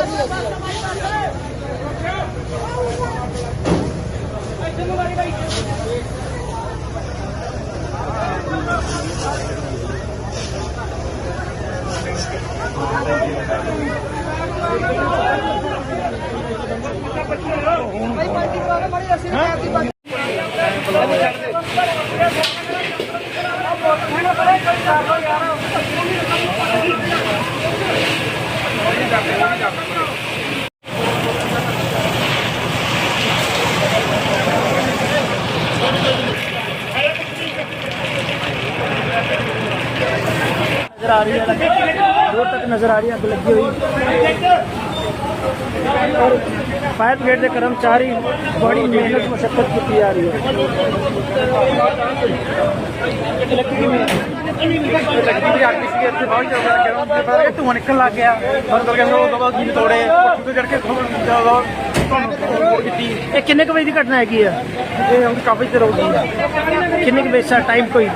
Gracias. ਆ ਰਹੀ ਹੈ। ਦੂਰ ਤੱਕ ਨਜ਼ਰ ਆ ਰਹੀ ਹੈ, ਅੱਗ ਲੱਗੀ ਹੋਈ। ਔਰ ਫਾਇਰ ਬ੍ਰਿਗੇਡ ਦੇ ਕਰਮਚਾਰੀ ਬੜੀ ਮਿਹਨਤ ਮੁਸ਼ਕਲ ਕੀਤੀ ਜਾ ਰਹੀ ਹੈ। ਧੂਆਂ ਨਿਕਲ ਲੱਗ ਗਿਆ। ਔਰ ਕਰਕੇ ਉਹ ਤੋਂ ਜੀ ਤੋੜੇ ਚੜ ਕੇ ਇਹ ਕਿੰਨੇ ਕੁ ਵਜੇ ਦੀ ਘਟਨਾ ਹੈਗੀ ਆ? ਇਹ ਹੁਣ ਕਾਫੀ ਚਿਰ ਹੋ ਗਈ ਕਿੰਨੇ ਕੁ ਵਜੇ ਦਾ ਟਾਈਮ ਕੋਈ?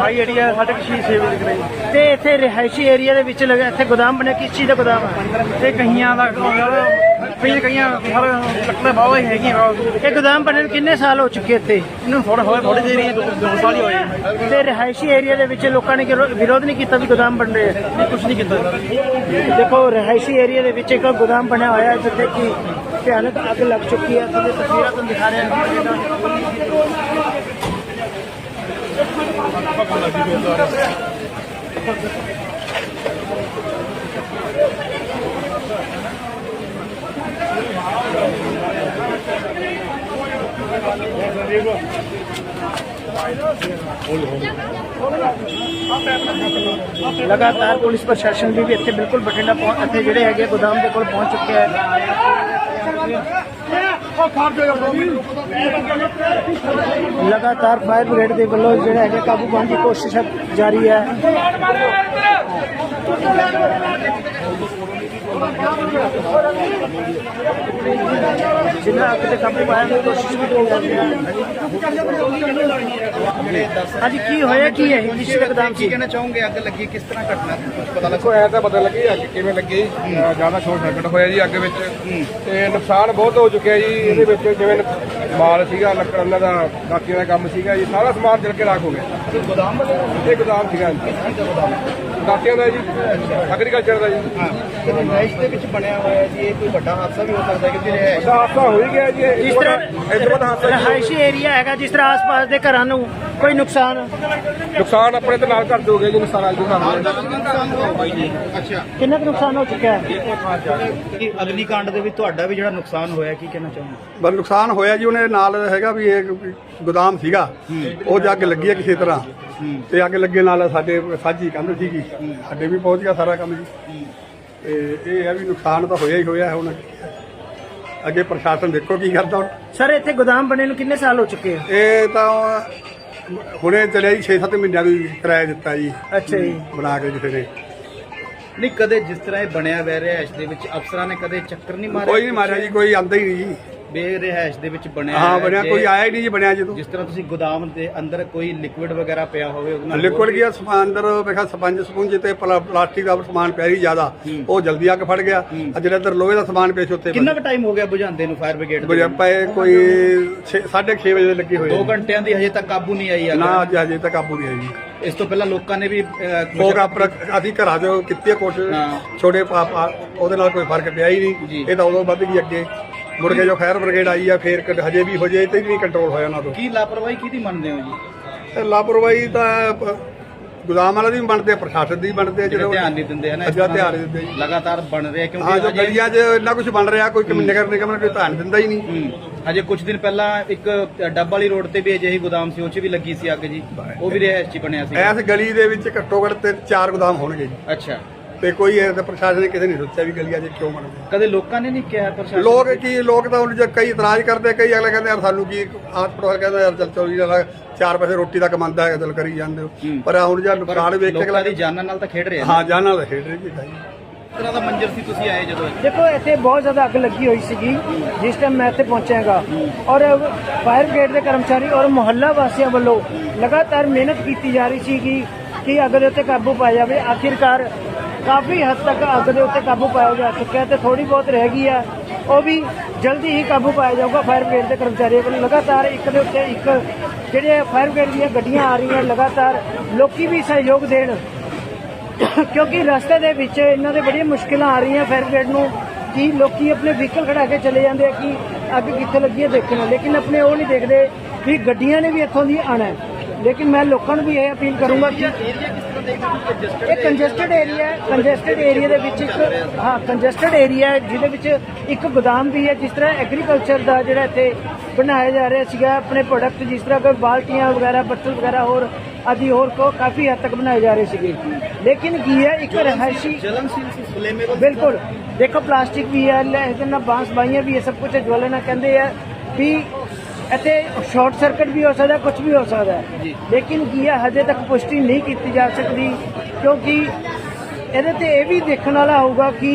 ਆਈ ਹੈ ਸਾਡੇ ਕਿਛੀ ਸੇਵ ਲਿਖ ਰਹੀ ਤੇ ਇੱਥੇ ਰਿਹਾਇਸ਼ੀ ਏਰੀਆ ਦੇ ਵਿੱਚ ਲਗਾ ਇੱਥੇ ਗੋਦਾਮ ਬਣਿਆ ਕਿਸ ਚੀਜ਼ ਦਾ ਗੋਦਾਮ ਹੈ ਇਹ ਕਈਆਂ ਦਾ ਫਿਰ ਕਈਆਂ ਹਰ ਲੱਕੜੇ ਬਾਵਾ ਹੀ ਹੈਗੀਆਂ ਇਹਨੂੰ ਇਹ ਗੋਦਾਮ ਬਣੇ ਨੂੰ ਕਿੰਨੇ ਸਾਲ ਹੋ ਚੁੱਕੇ ਇੱਥੇ? ਥੋੜਾ ਹੋਇਆ ਥੋੜੀ ਦੇਰ ਹੀ ਦੋ ਸਾਲ ਹੀ ਹੋਏ ਤੇ ਰਿਹਾਇਸ਼ੀ ਏਰੀਆ ਦੇ ਵਿੱਚ ਲੋਕਾਂ ਨੇ ਵਿਰੋ- ਵਿਰੋਧ ਨਹੀਂ ਕੀਤਾ ਵੀ ਗੋਦਾਮ ਬਣ ਰਹੇ ਆ? ਕੁਝ ਨਹੀਂ ਕੀਤਾ। ਦੇਖੋ ਰਿਹਾਇਸ਼ੀ ਏਰੀਆ ਦੇ ਵਿੱਚ ਇੱਕ ਗੋਦਾਮ ਬਣਿਆ ਹੋਇਆ ਜਿੱਥੇ ਕਿ ਭਿਆਨਕ ਅੱਗ ਲੱਗ ਚੁੱਕੀ ਹੈ ਤੁਹਾਨੂੰ ਤਸਵੀਰਾਂ ਤੁਹਾਨੂੰ ਦਿਖਾ ਰਹੇ ਹਾਂ ਲਗਾਤਾਰ ਪੁਲਿਸ ਪ੍ਰਸ਼ਾਸਨ ਵੀ ਇੱਥੇ ਬਿਲਕੁਲ ਬਠਿੰਡਾ ਪਹੁੰਚ ਇੱਥੇ ਜਿਹੜੇ ਹੈਗੇ ਗੋਦਾਮ ਦੇ ਕੋਲ ਪਹੁੰਚ ਚੁੱਕਿਆ ਹੈ ਲਗਾਤਾਰ ਫਾਇਰ ਬ੍ਰਿਗੇਡ ਦੇ ਵੱਲੋਂ ਜਿਹੜਾ ਹੈਗਾ ਕਾਬੂ ਪਾਉਣ ਦੀ ਕੋਸ਼ਿਸ਼ ਜਾਰੀ ਹੈ। ਜਿੰਨਾ ਅੱਗ ਤੇ ਕਾਬੂ ਦੀ ਕੋਸ਼ਿਸ਼ ਵੀ ਕੀਤੀ ਜਾ ਰਹੀ ਹੈ। ਹਾਂਜੀ ਕੀ ਹੋਇਆ ਕੀ ਹੈ? ਜਿਸ ਦਾ ਗੋਦਾਮ ਸੀ ਕਹਿਣਾ ਚਾਹੋਗੇ? ਅੱਗ ਲੱਗੀ ਕਿਸ ਤਰ੍ਹਾਂ ਘਟਨਾ? ਪਤਾ ਲੱਗਾ। ਦੇਖੋ ਐ ਤਾਂ ਪਤਾ ਲੱਗੀ ਅੱਗ ਕਿਵੇਂ ਲੱਗੀ। ਜ਼ਿਆਦਾ ਸ਼ੋਰਟ ਸਰਕਟ ਹੋਇਆ ਜੀ ਅੱਗ ਵਿੱਚ। ਤੇ ਨੁਕਸਾਨ ਬਹੁਤ ਹੋ ਚੁੱਕਿਆ ਜੀ। ਇਹਦੇ ਵਿੱਚ ਜਿਵੇਂ ਮਾਲ ਸੀਗਾ ਲੱਕੜ ਉਹਨਾਂ ਦਾ ਦਾਤੀਆਂ ਦਾ ਕੰਮ ਸੀਗਾ ਜੀ ਸਾਰਾ ਸਮਾਨ ਜਲ ਕੇ ਰਾਖ ਹੋ ਗਿਆ। ਗੋਦਾਮ ਇਹ ਗੋਦਾਮ ਸੀਗਾ ਜੀ। ਦਾਤੀਆਂ ਦਾ ਜੀ ਐਗਰੀਕਲਚਰ ਦਾ ਜੀ। ਤੇ ਰਿਹਾਇਸ਼ ਦੇ ਵਿੱਚ ਬਣਿਆ ਹੋਇਆ ਜੀ ਇਹ ਕੋਈ ਵੱਡਾ ਹਾਦਸਾ ਵੀ ਹੋ ਸਕਦਾ ਹੈ ਕਿਉਂਕਿ ਰਿਹਾਇਸ਼ ਵੱਡਾ ਹਾਦਸਾ ਹੋ ਹੀ ਗਿਆ ਜੀ ਜਿਸ ਇਸ ਤਰ੍ਹਾਂ ਤਰ੍ਹਾਂ ਇਸ ਤੋਂ ਬਾਅਦ ਹਾਦਸਾ ਜੀ। ਰਿਹਾਇਸ਼ੀ ਏਰੀਆ ਹੈਗਾ ਜਿਸ ਤਰ੍ਹਾਂ ਆਸ-ਪਾਸ ਦੇ ਘਰਾਂ ਨੂੰ ਕੋਈ ਨੁਕਸਾਨ? ਨੁਕਸਾਨ ਆਪਣੇ ਤੇ ਨਾਲ ਘਰ ਹੋ ਗਿਆ ਜੀ ਨੁਕਸਾਨ ਜੋ ਸਾਨੂੰ ਅੱਛਾ। ਕਿੰਨਾ ਕੁ ਨੁਕਸਾਨ ਹੋ ਚੁੱਕਿਆ ਹੈ? ਕਿ ਅਗਨੀਕਾਂਡ ਦੇ ਵਿੱਚ ਤੁਹਾਡਾ ਵੀ ਜਿਹੜਾ ਨੁਕਸਾਨ ਹੋਇਆ ਕੀ ਕਹਿਣਾ ਚਾਹੋਗੇ? ਬਸ ਨੁਕਸਾਨ ਹੋਇਆ ਜੀ ਉਹਨੇ ਨਾਲ ਹੈਗਾ ਵੀ ਇਹ ਗੋਦਾਮ ਸੀਗਾ। ਉਹ ਜਾ ਕੇ ਲੱਗੀ ਹੈ ਕਿਸੇ ਤਰ੍ਹਾਂ। ਤੇ ਅੱਗ ਲੱਗੇ ਨਾਲ ਸਾਡੇ ਸਾਜੀ ਕੰਧ ਸੀਗੀ। ਸਾਡੇ ਵੀ ਪਹੁੰਚ ਗਿਆ ਸਾਰਾ ਕੰਮ ਜੀ। ਤੇ ਇਹ ਹੈ ਵੀ ਨੁਕਸਾਨ ਤਾਂ ਹੋਇਆ ਹੀ ਹੋਇਆ ਹੁਣ। ਅੱਗੇ ਪ੍ਰਸ਼ਾਸਨ ਦੇਖੋ ਕੀ ਕਰਦਾ ਹੁਣ। ਸਰ ਇੱਥੇ ਗੋਦਾਮ ਬਣੇ ਨੂੰ ਕਿੰਨੇ ਸਾਲ ਹੋ ਚੁੱਕੇ ਆ? ਇਹ ਤਾਂ ਹੁਣੇ ਚੱਲਿਆ ਜੀ 6-7 ਮਹੀਨਿਆਂ ਦੀ ਕਿਰਾਇਆ ਦਿੱਤਾ ਜੀ। ਅੱਛਾ ਜੀ। ਬਣਾ ਕੇ ਕਿਸੇ ਨੇ। ਨਹੀਂ ਕਦੇ ਜਿਸ ਤਰ੍ਹਾਂ ਇਹ ਬਣਿਆ ਵੈ ਰਿਹਾਇਸ਼ ਦੇ ਵਿੱਚ ਅਫਸਰਾਂ ਨੇ ਕਦੇ ਚੱਕਰ ਨਹੀਂ ਮਾਰਿਆ ਕੋਈ ਨਹੀਂ ਮਾਰਿਆ ਜੀ ਕੋਈ ਆਂਦਾ ਹੀ ਨਹੀਂ ਜੀ। ਬੇ ਰਿਹਾਇਸ਼ ਦੇ ਵਿੱਚ ਬਣਿਆ ਹਾਂ ਹੈ, ਬਣਿਆ ਜੇ- ਕੋਈ ਆਇਆ ਹੀ ਨਹੀਂ ਜੀ ਬਣਿਆ ਜਦੋਂ। ਜਿਸ ਤਰ੍ਹਾਂ ਤੁਸੀਂ ਗੋਦਾਮ ਦੇ ਅੰਦਰ ਕੋਈ ਲਿਕਵਿਡ ਵਗੈਰਾ ਪਿਆ ਹੋਵੇ ਉਹਦੇ ਨਾਲ ਲਿਕਵਿਡ ਗਿਆ ਸਮਾਨ ਅੰਦਰ ਵੇਖਾ ਸਪੰਜ ਸਪੁੰਜ ਤੇ ਪਲਾ- ਪਲਾਸਟਿਕ ਦਾ ਸਮਾਨ ਪਿਆ ਹੀ ਜ਼ਿਆਦਾ। ਉਹ ਜਲਦੀ ਅੱਗ ਫੜ ਗਿਆ। ਆ ਜਿਹੜਾ ਅੰਦਰ ਲੋਹੇ ਦਾ ਸਮਾਨ ਪਿਆ ਸੀ ਉੱਤੇ ਕਿੰਨਾ ਕੁ ਟਾਈਮ ਹੋ ਗਿਆ ਬੁਝਾਉਂਦੇ ਨੂੰ ਫਾਇਰ ਬ੍ਰਿਗੇਡ ਬਜਾ ਪਏ ਕੋਈ 6:30 ਵਜੇ ਦੇ ਲੱਗੇ ਹੋਏ 2 ਘੰਟਿਆਂ ਦੀ ਹਜੇ ਤੱਕ ਕਾਬੂ ਨਹੀਂ ਆਈ ਅੱਗ ਨਾ ਅੱਜ ਅਜੇ ਤੱਕ ਕਾਬੂ ਨਹੀਂ ਆਈ ਜੀ। ਇਸ ਤੋਂ ਪਹਿਲਾਂ ਲੋਕਾਂ ਨੇ ਵੀ ਅਹ, ਲੋਕ ਆਪਰ ਅਸੀਂ ਘਰਾਂ 'ਚ ਕੀਤੀ ਕੋਸ਼ਿਸ਼ ਹਾਂ। ਛੋਟੇ ਪਾਪਾ ਉਹਦੇ ਨਾਲ ਕੋਈ ਫ਼ਰਕ ਪਿਆ ਹੀ ਜੀ। ਨਹੀਂ ਇਹ ਤਾਂ ਉਦੋਂ ਵੱਧ ਗਈ ਅੱਗੇ। ਮੁੜ ਕੇ ਜੋ ਫਾਇਰ ਬ੍ਰਿਗੇਡ ਆਈ ਆ ਫੇਰ ਹਜੇ ਵੀ ਹੋ ਜੇ ਤੇ ਵੀ ਨਹੀਂ ਕੰਟਰੋਲ ਹੋਇਆ ਉਹਨਾਂ ਤੋਂ। ਕੀ ਲਾਪਰਵਾਹੀ ਕਿਹਦੀ ਮੰਨਦੇ ਹੋ ਜੀ? ਤੇ ਲਾਪਰਵਾਹੀ ਤਾਂ ਪ- ਗੋਦਾਮ ਵਾਲਾ ਦੀ ਵੀ ਬਣਦੇ ਆ ਪ੍ਰਸ਼ਾਸਨ ਦੀ ਵੀ ਬਣਦੇ ਆ ਜਿਹੜੇ ਧਿਆਨ ਨਹੀਂ ਦਿੰਦੇ ਹਨ ਇਸ ਤਰ੍ਹਾਂ ਧਿਆਨ ਨਹੀਂ ਦਿੰਦੇ ਜੀ। ਲਗਾਤਾਰ ਬਣ ਰਿਹਾ ਹਾਂ ਕਿਉਂਕਿ ਜੋ ਅਜੇ ਗਲੀਆਂ 'ਚ ਇੰਨਾ ਕੁਝ ਬਣ ਰਿਹਾ ਕੋਈ ਕਮੀ ਨਗਰ ਨਿਗਮ ਨੇ ਕੋਈ ਧਿਆਨ ਦਿੰਦਾ ਹੀ ਨਹੀਂ। ਹੂੰ। ਅਜੇ ਕੁਝ ਦਿਨ ਪਹਿਲਾਂ ਇੱਕ ਡੱਬ ਵਾਲੀ ਰੋਡ ਤੇ ਵੀ ਅਜਿਹੀ ਗੋਦਾਮ ਸੀ ਉਹ 'ਚ ਵੀ ਲੱਗੀ ਸੀ ਅੱਗ ਜੀ। ਉਹ ਵੀ ਰਿਹਾਇਸ਼ 'ਚ ਹੀ ਬਣਿਆ ਸੀ ਐਸ ਗਲੀ ਦੇ ਵਿੱਚ ਘੱਟੋ ਘੱਟ ਤੇ ਚਾਰ ਗੋਦਾਮ ਹੋਣਗੇ ਜੀ। ਅੱਛਾ। ਤੇ ਕੋਈ ਇਹ ਤਾਂ ਪ੍ਰਸ਼ਾਸਨ ਨੇ ਕਿਸੇ ਨੇ ਸੋਚਿਆ ਵੀ ਗਲੀਆਂ 'ਚ ਕਿਉਂ ਬਣਦੇ ਕਦੇ ਲੋਕਾਂ ਨੇ ਨਹੀਂ ਕਿਹਾ ਪ੍ਰਸ਼ਾਸਨ ਲੋਕ ਕੀ ਲੋਕ ਤਾਂ ਹੁਣ ਜੇ ਕਈ ਇਤਰਾਜ਼ ਕਰਦੇ ਕਈ ਅਗਲੇ ਕਹਿੰਦੇ ਯਾਰ ਸਾਨੂੰ ਕੀ ਆਸ ਪੜੋਸ ਕਹਿੰਦਾ ਯਾਰ ਚੱਲ ਚੋਰੀ ਨਾਲ ਚਾਰ ਪੈਸੇ ਰੋਟੀ ਦਾ ਕਮਾਉਂਦਾ ਹੈ ਚੱਲ ਕਰੀ ਜਾਂਦੇ ਹੋ। ਪਰ ਹੁਣ ਜੇ ਨੁਕਸਾਨ ਵੇਖ ਕੇ ਲੋਕਾਂ ਦੀ ਜਾਨਾਂ ਨਾਲ ਤਾਂ ਖੇਡ ਰਹੇ ਹਾਂ ਜਾਨ ਨਾਲ ਖੇਡ ਰਹੀ ਜੀ ਤਰ੍ਹਾਂ ਦਾ ਮੰਜ਼ਰ ਸੀ ਤੁਸੀਂ ਆਏ ਜਦੋਂ ਦੇਖੋ ਇੱਥੇ ਬਹੁਤ ਜ਼ਿਆਦਾ ਅੱਗ ਲੱਗੀ ਹੋਈ ਸੀਗੀ ਜਿਸ ਟਾਈਮ ਮੈਂ ਇੱਥੇ ਪਹੁੰਚਾਂਗਾ ਔਰ ਫਾਇਰ ਬ੍ਰਿਗੇਡ ਦੇ ਕਰਮਚਾਰੀ ਔਰ ਮੁਹੱਲਾ ਵਾਸੀਆਂ ਵੱਲੋਂ ਲਗਾਤਾਰ ਮਿਹਨਤ ਕੀਤੀ ਜਾ ਰਹੀ ਸੀ ਕਿ ਕਿ ਅੱਗ ਦੇ ਉੱਤੇ ਕਾਬੂ ਪਾਇਆ ਜਾਵੇ। ਆਖਿਰਕਾਰ ਕਾਫੀ ਹੱਦ ਤੱਕ ਅੱਗ ਦੇ ਉੱਤੇ ਕਾਬੂ ਪਾਇਆ ਜਾ ਚੁੱਕਿਆ ਤੇ ਥੋੜੀ ਬਹੁਤ ਰਹਿ ਗਈ ਆ। ਉਹ ਵੀ ਜਲਦੀ ਹੀ ਕਾਬੂ ਪਾਇਆ ਜਾਊਗਾ ਫਾਇਰ ਬ੍ਰਿਗੇਡ ਦੇ ਕਰਮਚਾਰੀਆਂ ਵੱਲੋਂ। ਲਗਾਤਾਰ ਇੱਕ ਦੇ ਉੱਤੇ ਇੱਕ ਜਿਹੜੇ ਫਾਇਰ ਬ੍ਰਿਗੇਡ ਦੀਆਂ ਗੱਡੀਆਂ ਆ ਰਹੀਆਂ, ਲਗਾਤਾਰ ਲੋਕੀ ਵੀ ਸਹਿਯੋਗ ਦੇਣ। ਕਿਉਂਕਿ ਰਸਤੇ ਦੇ ਵਿੱਚ ਇਹਨਾਂ ਦੇ ਬੜੀਆਂ ਮੁਸ਼ਕਿਲਾਂ ਆ ਰਹੀਆਂ ਫਾਇਰ ਬ੍ਰਿਗੇਡ ਨੂੰ ਕਿ ਲੋਕੀ ਆਪਣੇ ਵਹੀਕਲ ਖੜਾ ਕੇ ਚਲੇ ਜਾਂਦੇ ਆ ਕਿ ਅੱਗ ਕਿੱਥੇ ਲੱਗੀ ਹੈ ਦੇਖਣ। ਲੇਕਿਨ ਆਪਣੇ ਉਹ ਨਹੀਂ ਦੇਖਦੇ ਕਿ ਗੱਡੀਆਂ ਨੇ ਵੀ ਇੱਥੋਂ ਦੀ ਆਣਾ ਲੇਕਿਨ ਮੈਂ ਲੋਕਾਂ ਨੂੰ ਵੀ ਇਹ ਅਪੀਲ ਕਰੂੰਗਾ ਕਿ ਇਹ ਕੰਜਸਟਡ ਏਰੀਆ ਹੈ ਕੰਜਸਟਡ ਏਰੀਆ ਦੇ ਵਿੱਚ ਇੱਕ ਹਾਂ ਕੰਜਸਟਡ ਏਰੀਆ ਹੈ ਜਿਹਦੇ ਵਿੱਚ ਇੱਕ ਗੋਦਾਮ ਵੀ ਹੈ ਜਿਸ ਤਰ੍ਹਾਂ ਐਗਰੀਕਲਚਰ ਦਾ ਜਿਹੜਾ ਇੱਥੇ ਬਣਾਇਆ ਜਾ ਰਿਹਾ ਸੀਗਾ ਆਪਣੇ ਪ੍ਰੋਡਕਟ ਜਿਸ ਤਰ੍ਹਾਂ ਕੋਈ ਬਾਲਟੀਆਂ ਵਗੈਰਾ ਬੱਤਲ ਵਗੈਰਾ ਹੋਰ ਆਦਿ ਹੋਰ ਕੋ ਕਾਫੀ ਹੱਦ ਤੱਕ ਬਣਾਏ ਜਾ ਰਹੇ ਸੀਗੇ। ਲੇਕਿਨ ਕੀ ਹੈ ਇੱਕ ਰਹਾਇਸ਼ੀ ਜਲਨਸ਼ੀਲ ਸੀ ਫਲੇਮੇਬਲ ਬਿਲਕੁਲ। ਦੇਖੋ ਪਲਾਸਟਿਕ ਵੀ ਹੈ ਲੈ ਇਹਦੇ ਨਾਲ ਬਾਂਸ ਬਾਈਆਂ ਵੀ ਇਹ ਸਭ ਕੁਝ ਜਵਲਣਾ ਕਹਿੰਦੇ ਆ ਵੀ ਇੱਥੇ ਸ਼ਾਰਟ ਸਰਕਟ ਵੀ ਹੋ ਸਕਦਾ ਕੁਝ ਵੀ ਹੋ ਸਕਦਾ। ਹੈ ਲੇਕਿਨ ਕੀ ਹੈ ਹਜੇ ਤੱਕ ਪੁਸ਼ਟੀ ਨਹੀਂ ਕੀਤੀ ਜਾ ਸਕਦੀ ਕਿਉਂਕਿ ਇਹਦੇ ਤੇ ਇਹ ਵੀ ਦੇਖਣ ਵਾਲਾ ਹੋਊਗਾ ਕਿ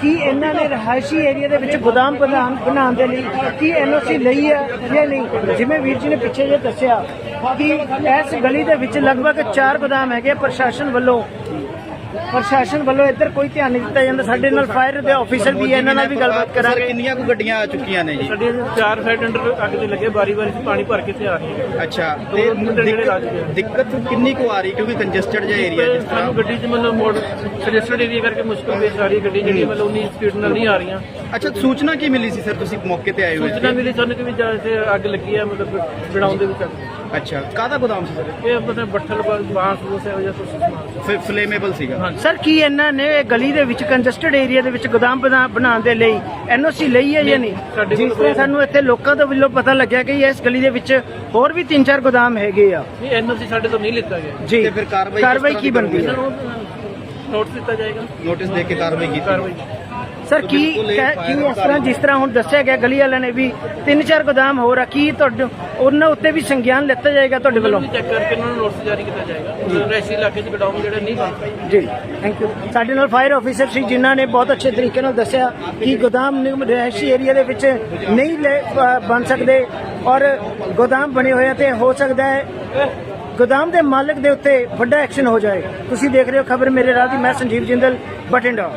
ਕੀ ਇਹਨਾਂ ਨੇ ਰਹਾਇਸ਼ੀ ਏਰੀਆ ਦੇ ਵਿੱਚ ਗੋਦਾਮ ਬਣਾਉਣ ਬਣਾਉਣ ਦੇ ਲਈ ਕੀ ਐਨਓਸੀ ਲਈ ਹੈ ਜਾਂ ਨਹੀਂ। ਜਿਵੇਂ ਵੀਰ ਜੀ ਨੇ ਪਿੱਛੇ ਜੇ ਦੱਸਿਆ ਕਿ ਇਸ ਗਲੀ ਦੇ ਵਿੱਚ ਲਗਭਗ 4 ਗੋਦਾਮ ਹੈਗੇ ਪ੍ਰਸ਼ਾਸਨ ਵੱਲੋਂ। ਪ੍ਰਸ਼ਾਸਨ ਵੱਲੋਂ ਇੱਧਰ ਕੋਈ ਧਿਆਨ ਨਹੀਂ ਦਿੱਤਾ ਜਾਂਦਾ। ਸਾਡੇ ਨਾਲ ਫਾਇਰ ਦੇ ਆਫੀਸਰ ਵੀ ਹੈ ਇਹਨਾਂ ਨਾਲ ਵੀ ਗੱਲਬਾਤ ਸਰ ਕਰਾਂਗੇ। ਕਿੰਨੀਆਂ ਕੁ ਗੱਡੀਆਂ ਆ ਚੁੱਕੀਆਂ ਨੇ ਜੀ? ਚਾਰ ਸਾਈਡ ਅੰਡਰ ਅੱਗ ਦੇ ਲੱਗੇ ਬਾਰੀ ਬਾਰੀ ਪਾਣੀ ਭਰ ਕੇ ਤੇ ਆ ਰਹੀ ਹੈ ਅੱਛਾ ਦੋ ਤੇ ਮੁੰਡੇ ਜਿਹੜੇ ਲੱਗ ਦਿੱਕਤ ਗਏ। ਦਿੱਕਤ ਕਿੰਨੀ ਕੁ ਆ ਰਹੀ ਕਿਉਂਕਿ ਕੰਜਸਟਡ ਜਿਹਾ ਏਰੀਆ ਜਿਸ ਤਰ੍ਹਾਂ। ਸਾਨੂੰ ਗੱਡੀ 'ਚ ਮਤਲਬ ਮੋੜ ਸਜੈਸਟਡ ਏਰੀਆ ਕਰਕੇ ਮੁਸ਼ਕਲ ਰਹੀ ਹੈ ਗੱਡੀ ਜਿਹੜੀ ਮਤਲਬ ਉਨੀ ਸਪੀਡ ਨਾਲ ਨਹੀਂ ਆ ਰਹੀਆਂ। ਅੱਛਾ ਸੂਚਨਾ ਕੀ ਮਿਲੀ ਸੀ ਸਰ ਤੁਸੀਂ ਮੌਕੇ ਤੇ ਆਏ ਹੋਏ ਸੂਚਨਾ ਸੀ ਮਿਲੀ ਸਾਨੂੰ ਕਿ ਵੀ ਜਾਂ ਇੱਥੇ ਅੱਗ ਲੱਗੀ ਹੈ ਮਤਲਬ ਬਣਾਉਣ ਦੇ ਵਿੱਚ ਅੱਗ। ਅੱਛਾ ਕਾਹਦਾ ਗੋਦਾਮ ਸੀ ਸਰ? ਇਹ ਮਤਲਬ ਬੱਠਲ ਬਾਂਸ ਬੂਸ ਇਹੋ ਜਿਹਾ ਕੁਛ ਸਮਾਨ ਫਲੇਮੇਬਲ ਸੀਗਾ। ਸਰ ਕੀ ਇਹਨਾਂ ਨੇ ਇਹ ਗਲੀ ਦੇ ਵਿੱਚ ਕੰਜਸਟਡ ਏਰੀਆ ਦੇ ਵਿੱਚ ਗੋਦਾਮ ਬਣਾ- ਬਣਾਉਣ ਦੇ ਲਈ ਐਨਓਸੀ ਲਈ ਹੈ ਜਾਂ ਨਹੀਂ ਸਾਡੇ ਜਿਸ ਕੋਲ ਤਰ੍ਹਾਂ ਸਾਨੂੰ ਇੱਥੇ ਲੋਕਾਂ ਤੋਂ ਵੱਲੋਂ ਪਤਾ ਲੱਗਿਆ ਕਿ ਇਸ ਗਲੀ ਦੇ ਵਿੱਚ ਹੋਰ ਵੀ 3-4 ਗੋਦਾਮ ਹੈਗੇ ਆ। ਨਹੀਂ ਐਨਓਸੀ ਸਾਡੇ ਤੋਂ ਨਹੀਂ ਲਿੱਤਾ ਗਿਆ। ਜੀ। ਤੇ ਫਿਰ ਕਾਰਵਾਈ ਕਿਸ ਕਾਰਵਾਈ ਤਰ੍ਹਾਂ ਕੀ ਦੀ ਬਣਦੀ ਹੈ? ਨੋਟਿਸ ਦਿੱਤਾ ਜਾਏਗਾ। ਨੋਟਿਸ ਦੇ ਕੇ ਕਾਰਵਾਈ ਕੀਤੀ ਕਾਰਵਾਈ। ਸਰ ਕੀ ਕਹਿ- ਕੀ ਇਸ ਤਰ੍ਹਾਂ ਜਿਸ ਤਰ੍ਹਾਂ ਹੁਣ ਦੱਸਿਆ ਗਿਆ ਗਲੀ ਵਾਲਿਆਂ ਨੇ ਵੀ 3-4 ਗੋਦਾਮ ਹੋਰ ਆ ਕੀ ਤੁਹਾਡੇ ਉਹਨਾਂ ਉੱਤੇ ਵੀ ਸੰਗਿਆਨ ਲਿੱਤਾ ਜਾਏਗਾ ਤੁਹਾਡੇ ਵੱਲੋਂ? ਚੈੱਕ ਕਰਕੇ ਉਹਨਾਂ ਨੂੰ ਨੋਟਿਸ ਜਾਰੀ ਕੀਤਾ ਜਾਏਗਾ। ਰੈਸੀ ਇਲਾਕੇ 'ਚ ਗਡਾਊਨ ਜਿਹੜੇ ਨਹੀਂ ਬਣ ਜੀ ਥੈਂਕ ਯੂ ਸਾਡੇ ਨਾਲ ਫਾਇਰ ਆਫੀਸਰ ਸੀ ਜਿਨ੍ਹਾਂ ਨੇ ਬਹੁਤ ਅੱਛੇ ਤਰੀਕੇ ਨਾਲ ਦੱਸਿਆ ਕਿ ਗੋਦਾਮ ਨਿਗਮ ਰਿਹਾਇਸ਼ੀ ਏਰੀਆ ਦੇ ਵਿੱਚ ਨਹੀਂ ਲੈ- ਅ, ਬਣ ਸਕਦੇ ਔਰ ਗੋਦਾਮ ਬਣੇ ਹੋਏ ਆ ਤੇ ਹੋ ਸਕਦਾ ਹੈ ਗੋਦਾਮ ਦੇ ਮਾਲਕ ਦੇ ਉੱਤੇ ਵੱਡਾ ਐਕਸ਼ਨ ਹੋ ਜਾਏ। ਤੁਸੀਂ ਦੇਖ ਰਹੇ ਹੋ ਖਬਰ ਮੇਰੇ ਰਾਹ ਦੀ ਮੈਂ ਸੰਜੀਵ ਜਿੰਦਲ ਬਠਿੰਡਾ।